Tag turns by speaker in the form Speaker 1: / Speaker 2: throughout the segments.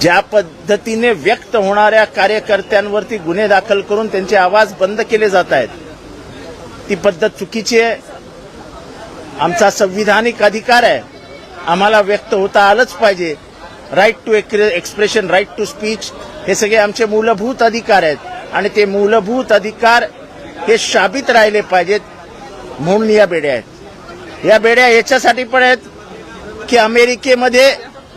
Speaker 1: ज्या पद्धतीने व्यक्त होणाऱ्या कार्यकर्त्यांवरती गुन्हे दाखल करून त्यांचे आवाज बंद केले जात आहेत ती पद्धत चुकीची आहे. आमचा संविधानिक अधिकार आहे. आम्हाला व्यक्त होता आलंच पाहिजे. Right to expression right to speech हे सगळे आमचे मूलभूत अधिकार आहेत. आणि ते मूलभूत अधिकार हे शाबित राहिले पाहिजेत म्हणून या बेड्या आहेत. या बेड्या याच्यासाठी पण आहेत की अमेरिकेमध्ये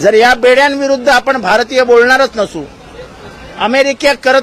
Speaker 1: जर या बेड्यांविरुद्ध आपण भारतीय बोलणारच नसू अमेरिका करत